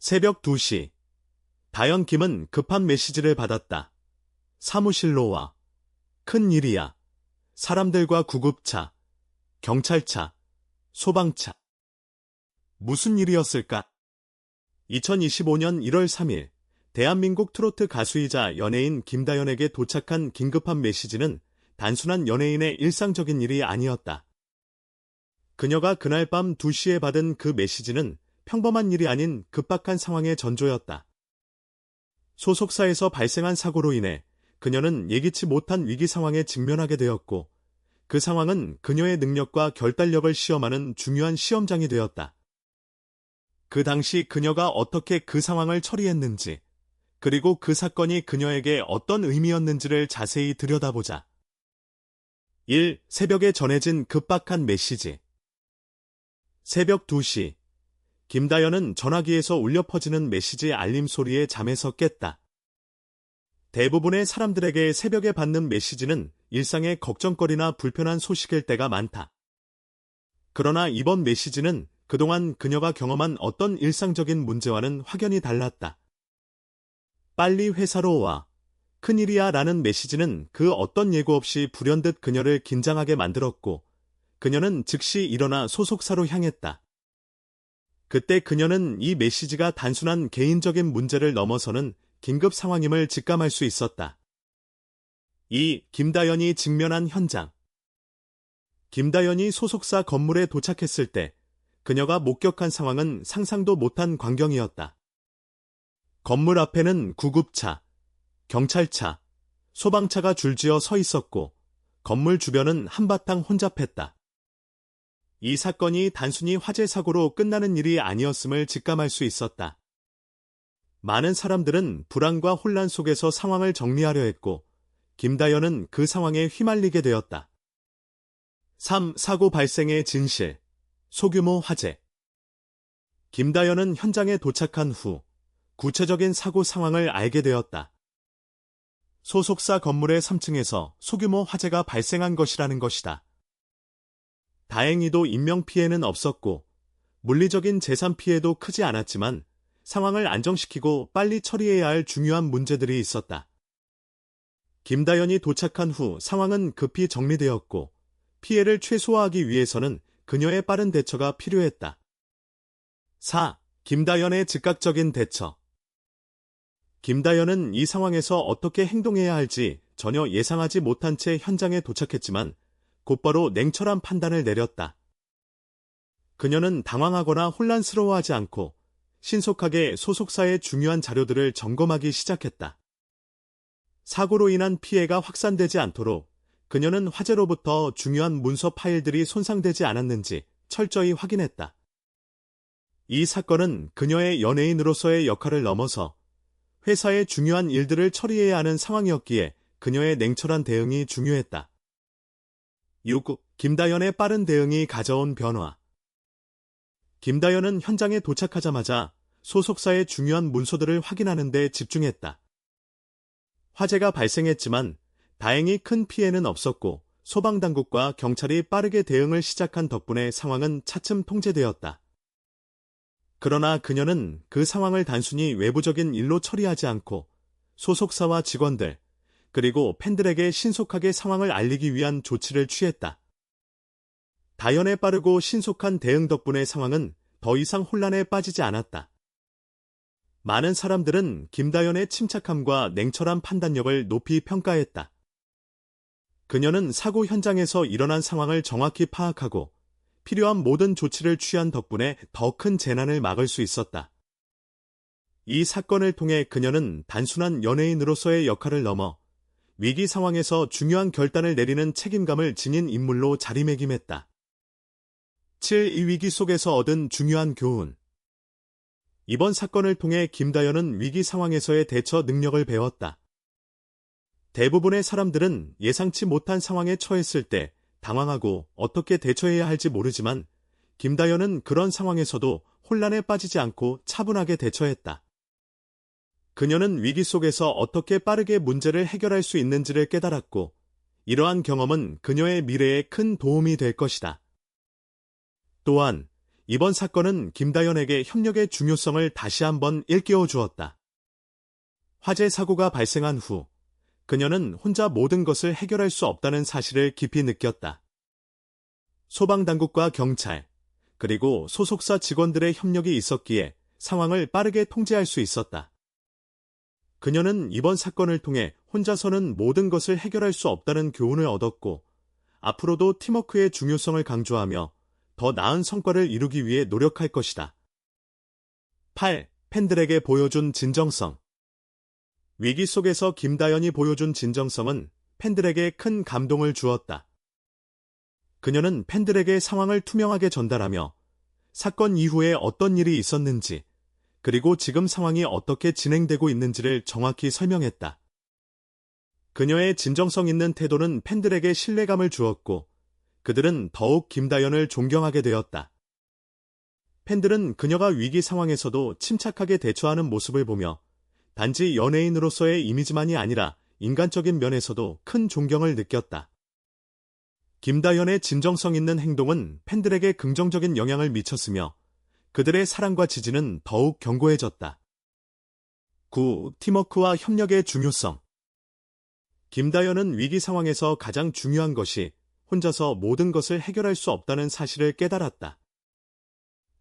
새벽 2시. 다현 김은 급한 메시지를 받았다. 사무실로 와. 큰 일이야. 사람들과 구급차, 경찰차, 소방차. 무슨 일이었을까? 2025년 1월 3일, 대한민국 트로트 가수이자 연예인 김다연에게 도착한 긴급한 메시지는 단순한 연예인의 일상적인 일이 아니었다. 그녀가 그날 밤 2시에 받은 그 메시지는 평범한 일이 아닌 급박한 상황의 전조였다. 소속사에서 발생한 사고로 인해 그녀는 예기치 못한 위기 상황에 직면하게 되었고 그 상황은 그녀의 능력과 결단력을 시험하는 중요한 시험장이 되었다. 그 당시 그녀가 어떻게 그 상황을 처리했는지, 그리고 그 사건이 그녀에게 어떤 의미였는지를 자세히 들여다보자. 1. 새벽에 전해진 급박한 메시지. 새벽 2시. 김다연은 전화기에서 울려 퍼지는 메시지 알림 소리에 잠에서 깼다. 대부분의 사람들에게 새벽에 받는 메시지는 일상의 걱정거리나 불편한 소식일 때가 많다. 그러나 이번 메시지는 그동안 그녀가 경험한 어떤 일상적인 문제와는 확연히 달랐다. 빨리 회사로 와. 큰일이야 라는 메시지는 그 어떤 예고 없이 불현듯 그녀를 긴장하게 만들었고, 그녀는 즉시 일어나 소속사로 향했다. 그때 그녀는 이 메시지가 단순한 개인적인 문제를 넘어서는 긴급 상황임을 직감할 수 있었다. 이 김다연이 직면한 현장. 김다연이 소속사 건물에 도착했을 때 그녀가 목격한 상황은 상상도 못한 광경이었다. 건물 앞에는 구급차, 경찰차, 소방차가 줄지어 서 있었고 건물 주변은 한바탕 혼잡했다. 이 사건이 단순히 화재 사고로 끝나는 일이 아니었음을 직감할 수 있었다. 많은 사람들은 불안과 혼란 속에서 상황을 정리하려 했고, 김다연은 그 상황에 휘말리게 되었다. 3. 사고 발생의 진실. 소규모 화재. 김다연은 현장에 도착한 후 구체적인 사고 상황을 알게 되었다. 소속사 건물의 3층에서 소규모 화재가 발생한 것이라는 것이다. 다행히도 인명피해는 없었고, 물리적인 재산 피해도 크지 않았지만, 상황을 안정시키고 빨리 처리해야 할 중요한 문제들이 있었다. 김다연이 도착한 후 상황은 급히 정리되었고 피해를 최소화하기 위해서는 그녀의 빠른 대처가 필요했다. 4. 김다연의 즉각적인 대처 김다연은 이 상황에서 어떻게 행동해야 할지 전혀 예상하지 못한 채 현장에 도착했지만 곧바로 냉철한 판단을 내렸다. 그녀는 당황하거나 혼란스러워하지 않고 신속하게 소속사의 중요한 자료들을 점검하기 시작했다. 사고로 인한 피해가 확산되지 않도록 그녀는 화재로부터 중요한 문서 파일들이 손상되지 않았는지 철저히 확인했다. 이 사건은 그녀의 연예인으로서의 역할을 넘어서 회사의 중요한 일들을 처리해야 하는 상황이었기에 그녀의 냉철한 대응이 중요했다. 6. 김다연의 빠른 대응이 가져온 변화 김다연은 현장에 도착하자마자 소속사의 중요한 문서들을 확인하는 데 집중했다. 화재가 발생했지만 다행히 큰 피해는 없었고 소방당국과 경찰이 빠르게 대응을 시작한 덕분에 상황은 차츰 통제되었다. 그러나 그녀는 그 상황을 단순히 외부적인 일로 처리하지 않고 소속사와 직원들, 그리고 팬들에게 신속하게 상황을 알리기 위한 조치를 취했다. 다연의 빠르고 신속한 대응 덕분에 상황은 더 이상 혼란에 빠지지 않았다. 많은 사람들은 김다연의 침착함과 냉철한 판단력을 높이 평가했다. 그녀는 사고 현장에서 일어난 상황을 정확히 파악하고 필요한 모든 조치를 취한 덕분에 더 큰 재난을 막을 수 있었다. 이 사건을 통해 그녀는 단순한 연예인으로서의 역할을 넘어 위기 상황에서 중요한 결단을 내리는 책임감을 지닌 인물로 자리매김했다. 7. 이 위기 속에서 얻은 중요한 교훈. 이번 사건을 통해 김다연은 위기 상황에서의 대처 능력을 배웠다. 대부분의 사람들은 예상치 못한 상황에 처했을 때 당황하고 어떻게 대처해야 할지 모르지만 김다연은 그런 상황에서도 혼란에 빠지지 않고 차분하게 대처했다. 그녀는 위기 속에서 어떻게 빠르게 문제를 해결할 수 있는지를 깨달았고, 이러한 경험은 그녀의 미래에 큰 도움이 될 것이다. 또한, 이번 사건은 김다연에게 협력의 중요성을 다시 한번 일깨워 주었다. 화재 사고가 발생한 후 그녀는 혼자 모든 것을 해결할 수 없다는 사실을 깊이 느꼈다. 소방당국과 경찰, 그리고 소속사 직원들의 협력이 있었기에 상황을 빠르게 통제할 수 있었다. 그녀는 이번 사건을 통해 혼자서는 모든 것을 해결할 수 없다는 교훈을 얻었고, 앞으로도 팀워크의 중요성을 강조하며 더 나은 성과를 이루기 위해 노력할 것이다. 8. 팬들에게 보여준 진정성 위기 속에서 김다연이 보여준 진정성은 팬들에게 큰 감동을 주었다. 그녀는 팬들에게 상황을 투명하게 전달하며 사건 이후에 어떤 일이 있었는지, 그리고 지금 상황이 어떻게 진행되고 있는지를 정확히 설명했다. 그녀의 진정성 있는 태도는 팬들에게 신뢰감을 주었고, 그들은 더욱 김다연을 존경하게 되었다. 팬들은 그녀가 위기 상황에서도 침착하게 대처하는 모습을 보며 단지 연예인으로서의 이미지만이 아니라 인간적인 면에서도 큰 존경을 느꼈다. 김다연의 진정성 있는 행동은 팬들에게 긍정적인 영향을 미쳤으며 그들의 사랑과 지지는 더욱 견고해졌다. 9. 팀워크와 협력의 중요성 김다연은 위기 상황에서 가장 중요한 것이 혼자서 모든 것을 해결할 수 없다는 사실을 깨달았다.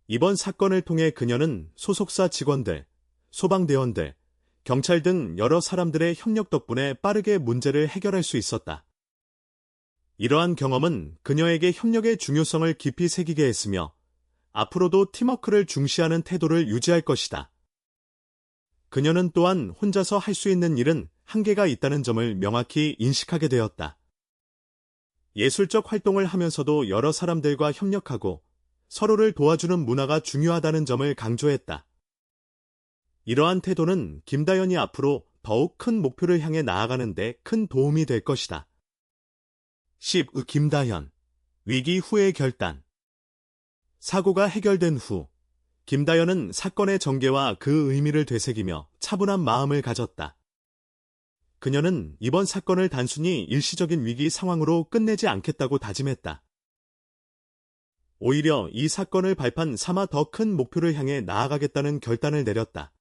이번 사건을 통해 그녀는 소속사 직원들, 소방대원들, 경찰 등 여러 사람들의 협력 덕분에 빠르게 문제를 해결할 수 있었다. 이러한 경험은 그녀에게 협력의 중요성을 깊이 새기게 했으며 앞으로도 팀워크를 중시하는 태도를 유지할 것이다. 그녀는 또한 혼자서 할 수 있는 일은 한계가 있다는 점을 명확히 인식하게 되었다. 예술적 활동을 하면서도 여러 사람들과 협력하고 서로를 도와주는 문화가 중요하다는 점을 강조했다. 이러한 태도는 김다연이 앞으로 더욱 큰 목표를 향해 나아가는데 큰 도움이 될 것이다. 10. 김다현 위기 후의 결단 사고가 해결된 후 김다연은 사건의 전개와 그 의미를 되새기며 차분한 마음을 가졌다. 그녀는 이번 사건을 단순히 일시적인 위기 상황으로 끝내지 않겠다고 다짐했다. 오히려 이 사건을 발판 삼아 더 큰 목표를 향해 나아가겠다는 결단을 내렸다.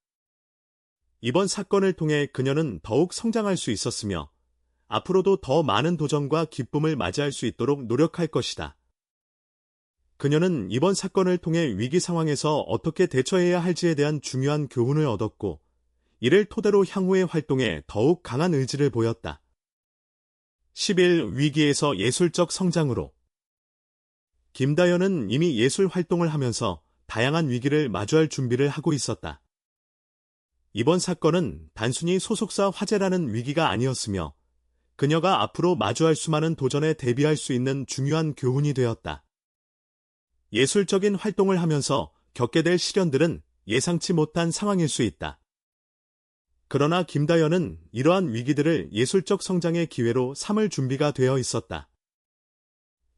이번 사건을 통해 그녀는 더욱 성장할 수 있었으며 앞으로도 더 많은 도전과 기쁨을 맞이할 수 있도록 노력할 것이다. 그녀는 이번 사건을 통해 위기 상황에서 어떻게 대처해야 할지에 대한 중요한 교훈을 얻었고, 이를 토대로 향후의 활동에 더욱 강한 의지를 보였다. 10일 위기에서 예술적 성장으로 김다연은 이미 예술 활동을 하면서 다양한 위기를 마주할 준비를 하고 있었다. 이번 사건은 단순히 소속사 화재라는 위기가 아니었으며 그녀가 앞으로 마주할 수많은 도전에 대비할 수 있는 중요한 교훈이 되었다. 예술적인 활동을 하면서 겪게 될 시련들은 예상치 못한 상황일 수 있다. 그러나 김다연은 이러한 위기들을 예술적 성장의 기회로 삼을 준비가 되어 있었다.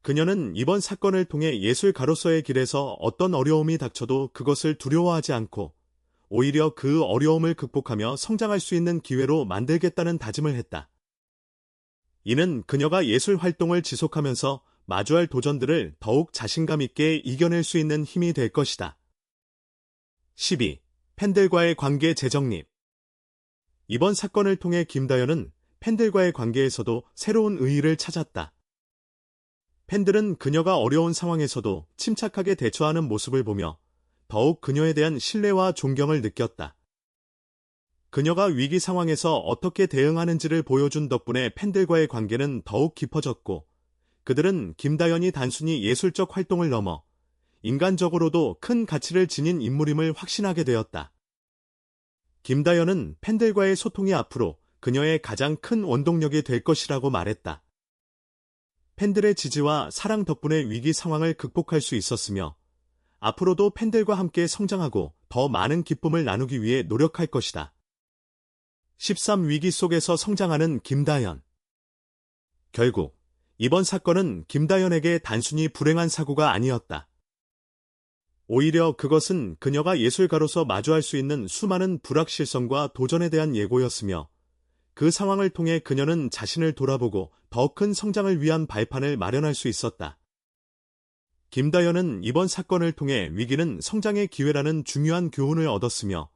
그녀는 이번 사건을 통해 예술가로서의 길에서 어떤 어려움이 닥쳐도 그것을 두려워하지 않고 오히려 그 어려움을 극복하며 성장할 수 있는 기회로 만들겠다는 다짐을 했다. 이는 그녀가 예술 활동을 지속하면서 마주할 도전들을 더욱 자신감 있게 이겨낼 수 있는 힘이 될 것이다. 12. 팬들과의 관계 재정립 이번 사건을 통해 김다연은 팬들과의 관계에서도 새로운 의의를 찾았다. 팬들은 그녀가 어려운 상황에서도 침착하게 대처하는 모습을 보며 더욱 그녀에 대한 신뢰와 존경을 느꼈다. 그녀가 위기 상황에서 어떻게 대응하는지를 보여준 덕분에 팬들과의 관계는 더욱 깊어졌고, 그들은 김다연이 단순히 예술적 활동을 넘어 인간적으로도 큰 가치를 지닌 인물임을 확신하게 되었다. 김다연은 팬들과의 소통이 앞으로 그녀의 가장 큰 원동력이 될 것이라고 말했다. 팬들의 지지와 사랑 덕분에 위기 상황을 극복할 수 있었으며 앞으로도 팬들과 함께 성장하고 더 많은 기쁨을 나누기 위해 노력할 것이다. 13 위기 속에서 성장하는 김다연. 결국 이번 사건은 김다연에게 단순히 불행한 사고가 아니었다. 오히려 그것은 그녀가 예술가로서 마주할 수 있는 수많은 불확실성과 도전에 대한 예고였으며 그 상황을 통해 그녀는 자신을 돌아보고 더 큰 성장을 위한 발판을 마련할 수 있었다. 김다연은 이번 사건을 통해 위기는 성장의 기회라는 중요한 교훈을 얻었으며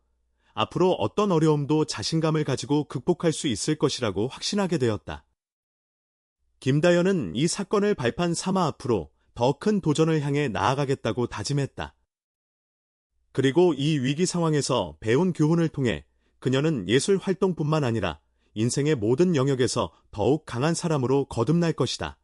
앞으로 어떤 어려움도 자신감을 가지고 극복할 수 있을 것이라고 확신하게 되었다. 김다연은 이 사건을 발판 삼아 앞으로 더 큰 도전을 향해 나아가겠다고 다짐했다. 그리고 이 위기 상황에서 배운 교훈을 통해 그녀는 예술 활동뿐만 아니라 인생의 모든 영역에서 더욱 강한 사람으로 거듭날 것이다.